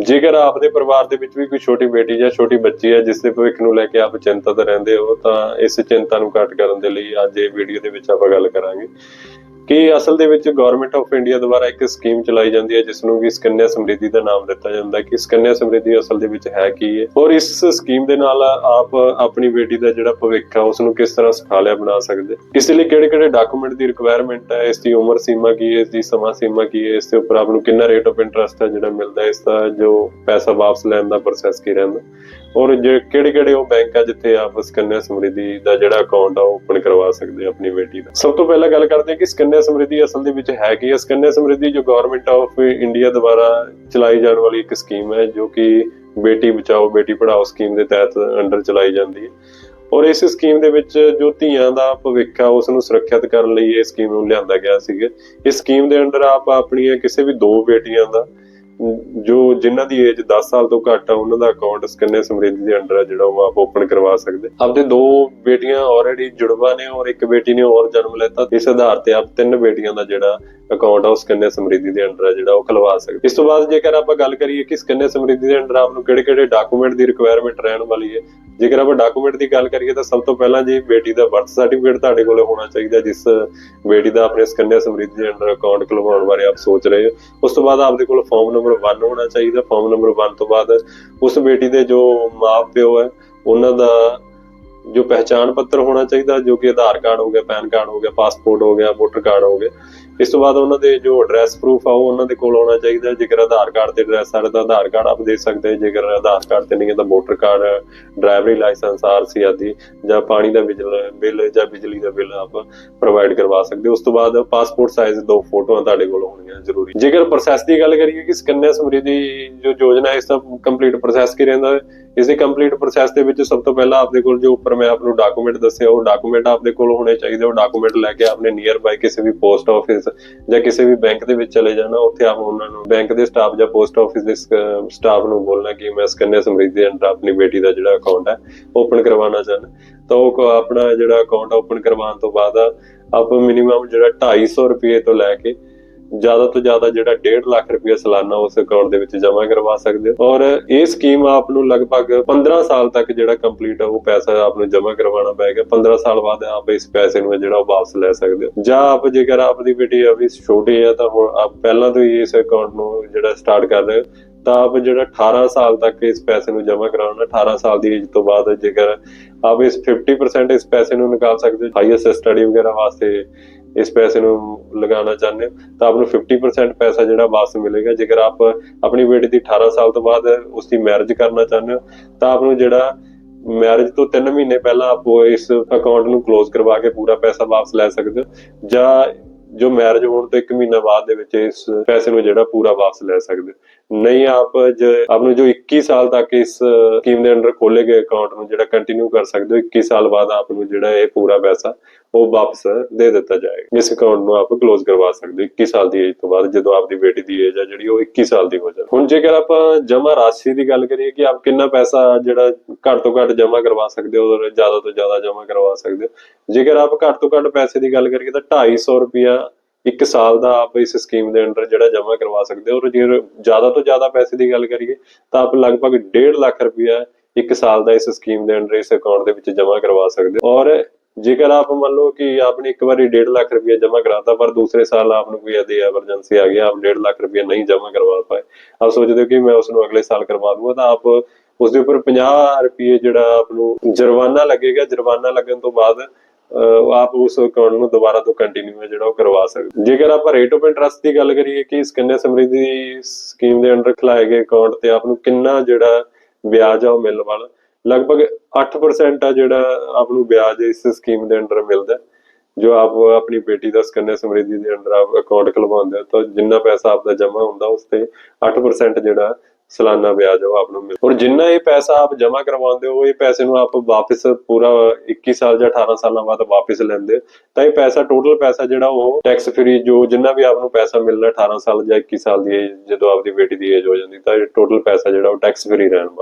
ਜੇਕਰ ਆਪਦੇ ਪਰਿਵਾਰ ਦੇ ਵਿੱਚ ਵੀ ਕੋਈ ਛੋਟੀ ਬੇਟੀ ਜਾਂ ਛੋਟੀ ਬੱਚੀ ਹੈ, ਜਿਸ ਦੇ ਭਵਿੱਖ ਨੂੰ ਲੈ ਕੇ ਆਪ ਚਿੰਤਤ ਰਹਿੰਦੇ ਹੋ, ਤਾਂ ਇਸ ਚਿੰਤਾ ਨੂੰ ਘੱਟ ਕਰਨ ਦੇ ਲਈ ਅੱਜ ਇਹ ਵੀਡੀਓ ਦੇ ਵਿੱਚ ਆਪਾਂ ਗੱਲ ਕਰਾਂਗੇ। ਕਿ ਅਸਲ ਦੇ ਵਿੱਚ ਗਵਰਨਮੈਂਟ ਆਫ ਇੰਡੀਆ ਦੁਆਰਾ ਇੱਕ ਸਕੀਮ ਚਲਾਈ ਜਾਂਦੀ ਹੈ ਜਿਸ ਨੂੰ ਕਿ ਸਕੰਨਿਆ ਸਮਰਿੱਧੀ ਦਾ ਨਾਮ ਦਿੱਤਾ ਜਾਂਦਾ ਹੈ ਕਿ ਸਕੰਨਿਆ ਸਮਰਿੱਧੀ ਅਸਲ ਦੇ ਵਿੱਚ ਹੈ ਕੀ ਹੈ ਔਰ ਇਸ ਸਕੀਮ ਦੇ ਨਾਲ ਆਪ ਆਪਣੀ ਬੇਟੀ ਦਾ ਜਿਹੜਾ ਭਵਿੱਖ ਹੈ ਉਸ ਨੂੰ ਕਿਸ ਤਰ੍ਹਾਂ ਸੁਖਾਲਿਆ ਬਣਾ ਸਕਦੇ? ਇਸ ਲਈ ਕਿਹੜੇ ਕਿਹੜੇ ਡਾਕੂਮੈਂਟ ਦੀ ਰਿਕੁਆਇਰਮੈਂਟ ਹੈ, ਇਸ ਦੀ ਉਮਰ ਸੀਮਾ ਕੀ ਹੈ, ਇਸ ਦੀ ਸਮਾਂ ਸੀਮਾ ਕੀ ਹੈ, ਇਸ ਦੇ ਉੱਪਰ ਆਪ ਨੂੰ ਕਿੰਨਾ ਰੇਟ ਆਫ ਇੰਟਰਸਟ ਹੈ ਜਿਹੜਾ ਮਿਲਦਾ ਹੈ, ਇਸ ਦਾ ਜੋ ਪੈਸਾ ਵਾਪਸ ਲੈਣ ਦਾ ਪ੍ਰੋਸੈਸ ਕੀ ਰਹਿੰਦਾ? ਔਰ ਜੇ ਕਿਹੜੇ ਕਿਹੜੇ ਉਹ ਬੈਂਕ ਆ ਜਿੱਥੇ ਆਪ ਸਕੰਨਿਆ ਸਮਰਿੱਧੀ ਦਾ ਜਿਹੜਾ ਅਕਾਊਂਟ ਆ ਉਹ ਓਪਨ ਕਰਵਾ ਸਕਦੇ ਆ ਆਪਣੀ ਬੇਟੀ ਦਾ। ਸਭ ਤੋਂ ਪਹਿਲਾਂ ਗੱਲ ਕਰਦੇ ਹਾਂ ਕਿ ਸਕੰਨਿਆ ਸਮਰਿੱਧੀ ਅਸਲ ਦੇ ਵਿੱਚ ਹੈ ਕੀ ਹੈ ਸਕੰਨਿਆ ਸਮਰਿੱਧੀ ਜੋ ਗਵਰਨਮੈਂਟ ਆਫ ਇੰਡੀਆ ਦੁਆਰਾ ਚਲਾਈ ਜਾਣ ਵਾਲੀ ਇੱਕ ਸਕੀਮ ਹੈ ਜੋ ਕਿ ਬੇਟੀ ਬਚਾਓ, ਬੇਟੀ ਪੜਾਓ ਸਕੀਮ ਦੇ ਤਹਿਤ ਅੰਡਰ ਚਲਾਈ ਜਾਂਦੀ ਹੈ। ਔਰ ਇਸ ਸਕੀਮ ਦੇ ਵਿੱਚ ਜੋ ਧੀਆਂ ਦਾ ਭਵਿੱਖ ਆ ਉਸ ਨੂੰ ਸੁਰੱਖਿਅਤ ਕਰਨ ਲਈ ਇਹ ਸਕੀਮ ਨੂੰ ਲਿਆਂਦਾ ਗਿਆ ਸੀਗਾ। ਇਸ ਸਕੀਮ ਦੇ ਅੰਡਰ ਆਪ ਆਪਣੀਆਂ ਕਿਸੇ ਵੀ ਦੋ ਬੇਟੀਆਂ ਦਾ ਜੋ ਜਿਨ੍ਹਾਂ ਦੀ ਏਜ 10 ਸਾਲ ਤੋਂ ਘੱਟ ਆ, ਉਹਨਾਂ ਦਾ ਅਕਾਊਂਟ ਸਕੰਨਿਆ ਸਮਰਿੱਧੀ ਦੇ ਅੰਡਰ ਆ ਜਿਹੜਾ ਉਹ ਆਪ ਓਪਨ ਕਰਵਾ ਸਕਦੇ? ਆਪਦੇ ਦੋ ਬੇਟੀਆਂ ਆਲਰੇਡੀ ਜੁੜਵਾ ਨੇ ਔਰ ਇੱਕ ਬੇਟੀ ਨੇ ਹੋਰ ਜਨਮ ਲੈਤਾ। ਇਸ ਆਧਾਰ ਤੇ ਆਪ ਤਿੰਨ ਬੇਟੀਆਂ ਦਾ ਜਿਹੜਾ ਅਕਾਊਂਟ ਆ ਉਹ ਸਕੰਨਿਆ ਸਮਰਿੱਧੀ ਦੇ ਅੰਡਰ ਆ ਜਿਹੜਾ ਉਹ ਖਲਵਾ ਸਕਦੇ। ਇਸ ਤੋਂ ਬਾਅਦ ਜੇਕਰ ਆਪਾਂ ਗੱਲ ਕਰੀਏ ਕਿ ਸਕੰਨਿਆ ਸਮਰਿੱਧੀ ਦੇ ਅੰਡਰ ਆਪ ਨੂੰ ਕਿਹੜੇ ਕਿਹੜੇ ਡਾਕੂਮੈਂਟ ਦੀ ਰਿਕੁਆਇਰਮੈਂਟ ਰਹਿਣ ਵਾਲੀ ਹੈ? ਜੇਕਰ ਆਪਾਂ ਡਾਕੂਮੈਂਟ ਦੀ ਗੱਲ ਕਰੀਏ ਤਾਂ ਸਭ ਤੋਂ ਪਹਿਲਾਂ ਜੀ ਬੇਟੀ ਦਾ ਬਰਥ ਸਰਟੀਫਿਕੇਟ ਤੁਹਾਡੇ ਕੋਲ ਹੋਣਾ ਚਾਹੀਦਾ, ਜਿਸ ਬੇਟੀ ਦਾ ਆਪਣੇ ਸਕੰਨਿਆ ਸਮਰਿੱਧੀ ਦੇ ਅੰਡਰ ਅਕਾਊਂਟ ਖੁਲਵਾਉਣ ਬਾਰੇ ਆਪ ਸੋਚ ਰਹੇ ਹੋ। ਉਸ ਤੋਂ ਬਾਅਦ ਆਪਦੇ ਕੋਲ ਫਾਰਮ ਨੰਬਰ 1 ਹੋਣਾ ਚਾਹੀਦਾ ਫਾਰਮ ਨੰਬਰ 1 ਤੋਂ ਬਾਅਦ ਉਸ ਬੇਟੀ ਦੇ ਜੋ ਮਾਪਿਓ ਹੈ, ਉਹਨਾਂ ਦਾ ਜੋ ਪਹਿਚਾਣ ਪੱਤਰ ਹੋਣਾ ਚਾਹੀਦਾ, ਜੋ ਕਿ ਆਧਾਰ ਕਾਰਡ ਹੋ ਗਿਆ, ਪੈਨ ਕਾਰਡ ਹੋ ਗਿਆ, ਪਾਸਪੋਰਟ ਹੋ ਗਿਆ, ਵੋਟਰ ਕਾਰਡ ਹੋ ਗਿਆ, ਇਸ ਤੋਂ ਬਾਅਦ ਉਹਨਾਂ ਦੇ ਜੋ ਐਡਰੈਸ ਪ੍ਰੂਫ ਆ ਉਹ ਉਹਨਾਂ ਦੇ ਕੋਲ ਹੋਣਾ ਚਾਹੀਦਾ ਜੇਕਰ ਆਧਾਰ ਕਾਰਡ ਤੇ ਐਡਰੈਸ ਆ ਤਾਂ ਆਧਾਰ ਕਾਰਡ ਆਪ ਦੇ ਸਕਦੇ ਜੇਕਰ ਆਧਾਰ ਕਾਰਡ ਤੇ ਨਹੀਂ ਹੈ ਤਾਂ voter card, driving licence RC ਆਦਿ ਜਾਂ ਪਾਣੀ ਦਾ ਬਿਜਲ, ਬਿੱਲ ਜਾਂ ਬਿਜਲੀ ਦਾ ਬਿੱਲ ਆਪ ਪ੍ਰੋਵਾਈਡ ਕਰਵਾ ਸਕਦੇ ਉਸ ਤੋਂ ਬਾਅਦ ਪਾਸਪੋਰਟ ਸਾਈਜ਼ ਦੋ ਫੋਟੋਆਂ ਤੁਹਾਡੇ ਕੋਲ ਹੋਣੀਆਂ ਜ਼ਰੂਰੀ। ਜੇਕਰ ਪ੍ਰੋਸੈਸ ਦੀ ਗੱਲ ਕਰੀਏ ਕਿ ਸਕੰਨਿਆ ਸਮਰਿੱਧੀ ਜੋ ਯੋਜਨਾ ਇਸ ਦਾ ਕੰਪਲੀਟ ਪ੍ਰੋਸੈਸ ਕੀ ਰਹਿੰਦਾ ਹੈ? ਇਸ ਦੇ ਕੰਪਲੀਟ ਪ੍ਰੋਸੈਸ ਦੇ ਵਿੱਚ ਸਭ ਤੋਂ ਪਹਿਲਾਂ ਆਪਦੇ ਕੋਲ ਜੋ ਉੱਪਰ ਮੈਂ ਆਪ ਨੂੰ ਡਾਕੂਮੈਂਟ ਦੱਸਿਆ, ਉਹ ਡਾਕੂਮੈਂਟ ਆਪਦੇ ਕੋਲ ਹੋਣੇ ਚਾਹੀਦੇ, ਉਹ ਡਾਕੂਮੈਂਟ ਲੈ ਕੇ ਆਪਣੇ ਨੀਅਰ ਬਾਈ ਕਿਸੇ ਵੀ ਪੋਸਟ ਆਫਿਸ ਜਾਂ ਕਿਸੇ ਵੀ ਬੈਂਕ ਦੇ ਵਿੱਚ ਚਲੇ ਜਾਣਾ, ਉੱਥੇ ਆਪ ਉਹਨਾਂ ਨੂੰ ਬੈਂਕ ਦੇ ਸਟਾਫ ਜਾਂ ਪੋਸਟ ਆਫਿਸ ਦੇ ਸਟਾਫ ਨੂੰ ਬੋਲਣਾ ਕਿ ਮੈਂ ਸਕੰਨਿਆ ਸਮਰਿੱਧੀ ਅੰਡਰ ਆਪਣੀ ਬੇਟੀ ਦਾ ਜਿਹੜਾ ਅਕਾਊਂਟ ਹੈ ਓਪਨ ਕਰਵਾਉਣਾ ਚਾਹੁੰਦਾ। ਤਾਂ ਉਹ ਆਪਣਾ ਜਿਹੜਾ ਅਕਾਊਂਟ ਓਪਨ ਕਰਵਾਉਣ ਤੋਂ ਬਾਅਦ ਆਪ ਮਿਨੀਮਮ ਜਿਹੜਾ 250 ਰੁਪਏ ਤੋਂ ਲੈ ਕੇ ਜ਼ਿਆਦਾ ਤੋਂ ਜ਼ਿਆਦਾ ਜਿਹੜਾ 1.5 ਲੱਖ ਰੁਪਏ ਸਾਲਾਨਾ ਉਸ ਅਕਾਊਂਟ ਦੇ ਵਿੱਚ ਜਮ੍ਹਾਂ ਕਰਵਾ ਸਕਦੇ ਹੋ। ਔਰ ਇਹ ਸਕੀਮ ਆਪ ਨੂੰ ਲਗਭਗ 15 ਸਾਲ ਤੱਕ ਜਿਹੜਾ ਕੰਪਲੀਟ ਆ, ਉਹ ਪੈਸਾ ਆਪ ਨੂੰ ਜਮ੍ਹਾਂ ਕਰਵਾਉਣਾ ਪਏਗਾ 15 ਸਾਲ ਬਾਅਦ ਆਪ ਇਸ ਪੈਸੇ ਨੂੰ ਜਿਹੜਾ ਉਹ ਵਾਪਸ ਲੈ ਸਕਦੇ ਹੋ। ਜਾਂ ਆਪ ਜੇਕਰ ਆਪ ਦੀ ਬੇਟੀ ਅਭੀ ਛੋਟੀ ਹੈ ਤਾਂ ਹੁਣ ਆਪ ਪਹਿਲਾਂ ਤੋਂ ਹੀ ਇਸ ਅਕਾਊਂਟ ਨੂੰ ਜਿਹੜਾ ਸਟਾਰਟ ਕਰ ਰਹੇ ਹੋ, ਤਾਂ ਆਪ ਜਿਹੜਾ 18 ਸਾਲ ਤੱਕ ਇਸ ਪੈਸੇ ਨੂੰ ਜਮ੍ਹਾਂ ਕਰਾਉਣਾ 18 ਸਾਲ ਦੀ ਏਜ ਤੋਂ ਬਾਅਦ ਜੇਕਰ ਆਪ ਇਸ 50% ਇਸ ਪੈਸੇ ਨੂੰ ਨਿਕਾਲ ਸਕਦੇ ਹੋ। ਹਾਈਐਸਟ ਸਟੱਡੀ ਵਗੈਰਾ ਵਾਸਤੇ ਇਸ ਪੈਸੇ ਨੂੰ ਲਗਾਉਣਾ ਚਾਹੁੰਦੇ ਹੋ, ਤਾਂ ਆਪ ਨੂੰ 50% ਪੈਸਾ ਜਿਹੜਾ ਵਾਪਸ ਮਿਲੇਗਾ। ਜੇਕਰ ਆਪ ਆਪਣੀ ਬੇਟੀ ਦੀ 18 ਸਾਲ ਤੋਂ ਬਾਅਦ ਉਸ ਦੀ ਮੈਰਿਜ ਕਰਨਾ ਚਾਹੁੰਦੇ ਹੋ, ਤਾਂ ਆਪ ਨੂੰ ਜਿਹੜਾ ਮੈਰਿਜ ਤੋਂ 3 ਮਹੀਨੇ ਪਹਿਲਾਂ ਆਪ ਇਸ ਅਕਾਊਂਟ ਨੂੰ ਕਲੋਜ਼ ਕਰਵਾ ਕੇ ਪੂਰਾ ਪੈਸਾ ਵਾਪਸ ਲੈ ਸਕਦੇ ਹੋ, ਜਾਂ ਜੋ ਮੈਰਿਜ ਹੋਣ ਤੋਂ 1 ਮਹੀਨਾ ਬਾਅਦ ਦੇ ਵਿੱਚ ਇਸ ਪੈਸੇ ਨੂੰ ਜਿਹੜਾ ਪੂਰਾ ਵਾਪਸ ਲੈ ਸਕਦੇ ਹੋ। ਨਹੀਂ, ਆਪ ਜ ਆਪ ਨੂੰ ਜੋ 21 ਸਾਲ ਤੱਕ ਇਸ ਸਕੀਮ ਦੇ ਅੰਡਰ ਖੋਲੇ ਗਏ ਅਕਾਊਂਟ ਨੂੰ ਜਿਹੜਾ ਕੰਟੀਨਿਊ ਕਰ ਸਕਦੇ ਹੋ 21 ਸਾਲ ਬਾਅਦ ਆਪ ਨੂੰ ਜਿਹੜਾ ਇਹ ਪੂਰਾ ਪੈਸਾ ਉਹ ਵਾਪਸ ਦੇ ਦਿੱਤਾ ਜਾਏਗਾ। ਇਸ ਅਕਾਊਂਟ ਨੂੰ ਆਪ ਕਲੋਜ਼ ਕਰਵਾ ਸਕਦੇ ਹੋ 21 ਸਾਲ ਦੀ ਏਜ ਤੋਂ ਬਾਅਦ ਜਦੋਂ ਆਪਦੀ ਬੇਟੀ ਦੀ ਏਜ ਆ ਜਿਹੜੀ, ਉਹ 21 ਸਾਲ ਦੀ ਹੋ ਜਾਵੇ। ਹੁਣ ਜੇਕਰ ਆਪਾਂ ਜਮ੍ਹਾਂ ਰਾਸ਼ੀ ਦੀ ਗੱਲ ਕਰੀਏ ਕਿ ਆਪ ਕਿੰਨਾ ਪੈਸਾ ਜਿਹੜਾ ਘੱਟ ਤੋਂ ਘੱਟ ਜਮਾ ਕਰਵਾ ਸਕਦੇ ਹੋ, ਔਰ ਜ਼ਿਆਦਾ ਤੋਂ ਜ਼ਿਆਦਾ ਜਮਾ ਕਰਵਾ ਸਕਦੇ ਹੋ, ਜੇਕਰ ਆਪ ਘੱਟ ਤੋਂ ਘੱਟ ਪੈਸੇ ਦੀ ਗੱਲ ਕਰੀਏ ਤਾਂ 250 ਰੁਪਿਆ ਇੱਕ ਸਾਲ ਦਾ ਆਪ ਇਸ ਸਕੀਮ ਦੇ ਅੰਡਰ ਜਿਹੜਾ ਜਮ੍ਹਾਂ ਕਰਵਾ ਸਕਦੇ ਹੋ ਔਰ ਜੇ ਜ਼ਿਆਦਾ ਤੋਂ ਜ਼ਿਆਦਾ ਪੈਸੇ ਦੀ ਗੱਲ ਕਰੀਏ, ਤਾਂ ਆਪ ਲਗਭਗ 1.5 ਲੱਖ ਰੁਪਿਆ ਇੱਕ ਸਾਲ ਦਾ ਇਸ ਸਕੀਮ ਦੇ ਅੰਡਰ ਇਸ ਅਕਾਊਂਟ ਦੇ ਵਿੱਚ ਜਮ੍ਹਾਂ ਕਰਵਾ ਸਕਦੇ ਹੋ। ਔਰ ਜੇਕਰ ਆਪ ਮੰਨ ਲਓ ਕਿ ਆਪਨੇ ਇੱਕ ਵਾਰੀ 1.5 ਲੱਖ ਰੁਪਏ ਜਮ੍ਹਾਂ ਕਰਾਤਾ, ਪਰ ਦੂਸਰੇ ਸਾਲ ਆਪ ਨੂੰ ਕੋਈ ਅਦੇ ਐਮਰਜੈਂਸੀ ਆ ਗਿਆ, ਆਪ 1.5 ਲੱਖ ਰੁਪਏ ਨਹੀਂ ਜਮ੍ਹਾਂ ਕਰਵਾ ਪਾਏ, ਆਪ ਸੋਚਦੇ ਹੋ ਕਿ ਮੈਂ ਉਸ ਨੂੰ ਅਗਲੇ ਸਾਲ ਕਰਵਾ ਦੂੰਗਾ, ਤਾਂ ਆਪ ਉਸ ਦੇ ਉੱਪਰ 50 ਰੁਪਏ ਜਿਹੜਾ ਆਪ ਨੂੰ ਜੁਰਮਾਨਾ ਲੱਗੇਗਾ, ਜੁਰਮਾਨਾ ਲੱਗਣ ਤੋਂ ਬਾਅਦ ਆਪ ਉਸ ਅਕਾਊਂਟ ਨੂੰ ਦੁਬਾਰਾ ਤੋਂ ਕੰਟੀਨਿਊ ਹੈ, ਜਿਹੜਾ ਉਹ ਕਰਵਾ ਸਕਦੇ ਜੇਕਰ ਆਪਾਂ ਰੇਟ ਆਫ ਇੰਟਰਸਟ ਦੀ ਗੱਲ ਕਰੀਏ ਕਿ ਸਕੰਨਿਆ ਸਮਰਿੱਧੀ ਸਕੀਮ ਦੇ ਅੰਡਰ ਖਿਲਾਏ ਗਏ ਅਕਾਊਂਟ ਤੇ ਆਪ ਨੂੰ ਕਿੰਨਾ ਜਿਹੜਾ ਵਿਆਜ ਆ ਉਹ ਮਿਲਣ ਵਾਲਾ, ਲਗਭਗ 8% ਆ ਜਿਹੜਾ ਆਪ ਨੂੰ ਵਿਆਜ ਇਸ ਸਕੀਮ ਦੇ ਅੰਡਰ ਮਿਲਦਾ ਜੋ ਆਪ ਆਪਣੀ ਬੇਟੀ ਦਾ ਸਕੰਨਿਆ ਸਮਰਿੱਧੀ ਦੇ ਅੰਡਰ ਆਪ ਅਕਾਊਂਟ ਖੁਲਵਾਉਂਦੇ ਹੋ। ਤਾਂ ਜਿੰਨਾ ਪੈਸਾ ਆਪਦਾ ਜਮ੍ਹਾਂ ਹੁੰਦਾ, ਉਸ ਤੇ 8% ਜਿਹੜਾ ਸਾਲਾਨਾ ਵਿਆਜ ਉਹ ਆਪ ਨੂੰ ਮਿਲ ਔਰ ਜਿੰਨਾ ਇਹ ਪੈਸਾ ਆਪ ਜਮ੍ਹਾਂ ਕਰਵਾਉਂਦੇ ਹੋ, ਇਹ ਪੈਸੇ ਨੂੰ ਆਪ ਵਾਪਸ ਪੂਰਾ 21 ਸਾਲ ਜਾਂ 18 ਸਾਲਾਂ ਬਾਅਦ ਵਾਪਸ ਲੈਂਦੇ ਤਾਂ ਇਹ ਪੈਸਾ ਟੋਟਲ ਪੈਸਾ ਜਿਹੜਾ ਉਹ ਟੈਕਸ ਫ੍ਰੀ ਜੋ ਜਿੰਨਾ ਵੀ ਆਪ ਨੂੰ ਪੈਸਾ ਮਿਲਣਾ 18 ਸਾਲ ਜਾਂ 21 ਸਾਲ ਦੀ ਏਜ ਜਦੋਂ ਆਪਦੀ ਬੇਟੀ ਦੀ ਏਜ ਹੋ ਜਾਂਦੀ, ਤਾਂ ਇਹ ਟੋਟਲ ਪੈਸਾ ਜਿਹੜਾ ਉਹ ਟੈਕਸ ਫ੍ਰੀ ਰਹਿਣ ਵਾਲਾ।